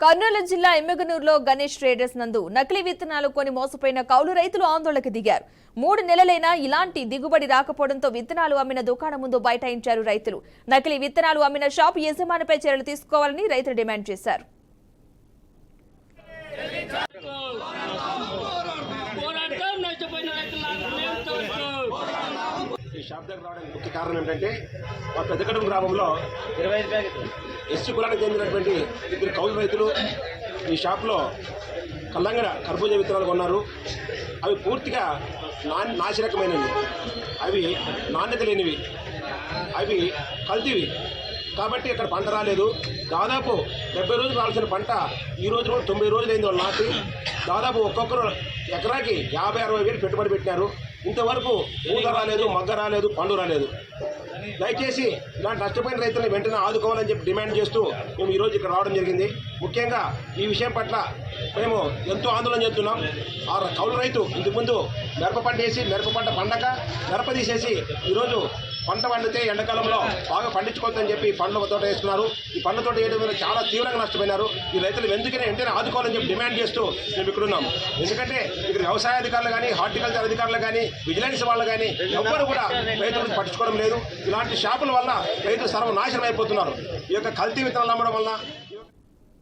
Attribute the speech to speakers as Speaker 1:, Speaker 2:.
Speaker 1: కర్నూలు జిల్లా ఎమ్మెగనూరులో గణేష్ ట్రేడర్స్ నందు నకిలీ విత్తనాలు కొని మోసపోయిన కౌలు రైతులు ఆందోళనకు దిగారు. మూడు నెలలైనా ఇలాంటి దిగుబడి రాకపోవడంతో విత్తనాలు అమ్మిన దుకాణం ముందు బైఠాయించారు రైతులు. నకిలీ విత్తనాలు అమ్మిన షాపు యజమానిపై చర్యలు తీసుకోవాలని రైతులు డిమాండ్ చేశారు
Speaker 2: పోరాటం నష్టపోయిన రైతులకు మేము తోడుకు
Speaker 3: ఈ షాప్ దగ్గర రావడానికి ముఖ్య కారణం ఏంటంటే మా పెద్దకడం గ్రామంలో ఎస్సీ కులానికి చెందినటువంటి ఇద్దరు కౌలు రైతులు ఈ షాప్లో కల్లంగడ కర్బూజ విత్తనాలు కొన్నారు. అవి పూర్తిగా నా నాశరకమైనవి. అవి నాణ్యత లేనివి. అవి కల్తీవి. కాబట్టి ఇక్కడ పంట రాలేదు. దాదాపు డెబ్బై రోజులు రావాల్సిన పంట ఈ రోజు కూడా తొంభై రోజులు అయింది వాళ్ళు నాటి. దాదాపు ఒక్కొక్కరు ఎకరాకి యాభై అరవై వేలు పెట్టుబడి పెట్టినారు. ఇంతవరకు ఊద రాలేదు మగ్గ రాలేదు పండు రాలేదు. దయచేసి ఇలాంటి నష్టపోయిన రైతులను వెంటనే ఆదుకోవాలని చెప్పి డిమాండ్ చేస్తూ మేము ఈరోజు ఇక్కడ రావడం జరిగింది. ముఖ్యంగా ఈ విషయం పట్ల మేము ఎంతో ఆందోళన చెందుతున్నాం. ఆ కౌలు రైతు ఇంతకుముందు మిరప పంట వేసి మిరప పంట పండక మిరప తీసేసి ఈరోజు పంట పండితే ఎండాకాలంలో బాగా పండించుకోవద్దని చెప్పి పండ్ల తోట వేస్తున్నారు. ఈ పండ్ల తోట వేయడం వల్ల చాలా తీవ్రంగా నష్టపోయినారు. ఈ రైతులు ఎందుకనే వెంటనే ఆదుకోవాలని చెప్పి డిమాండ్ చేస్తూ మేము ఇక్కడ ఎందుకంటే ఇక్కడ వ్యవసాయ అధికారులు కానీ హార్టికల్చర్ అధికారులు కానీ విజిలెన్స్ వాళ్ళు కానీ ఎవ్వరు కూడా రైతులను పట్టించుకోవడం లేదు. ఇలాంటి షాపుల వల్ల రైతులు సర్వనాశనం అయిపోతున్నారు. ఈ యొక్క కల్తీ విత్తనాలు అమ్మడం వల్ల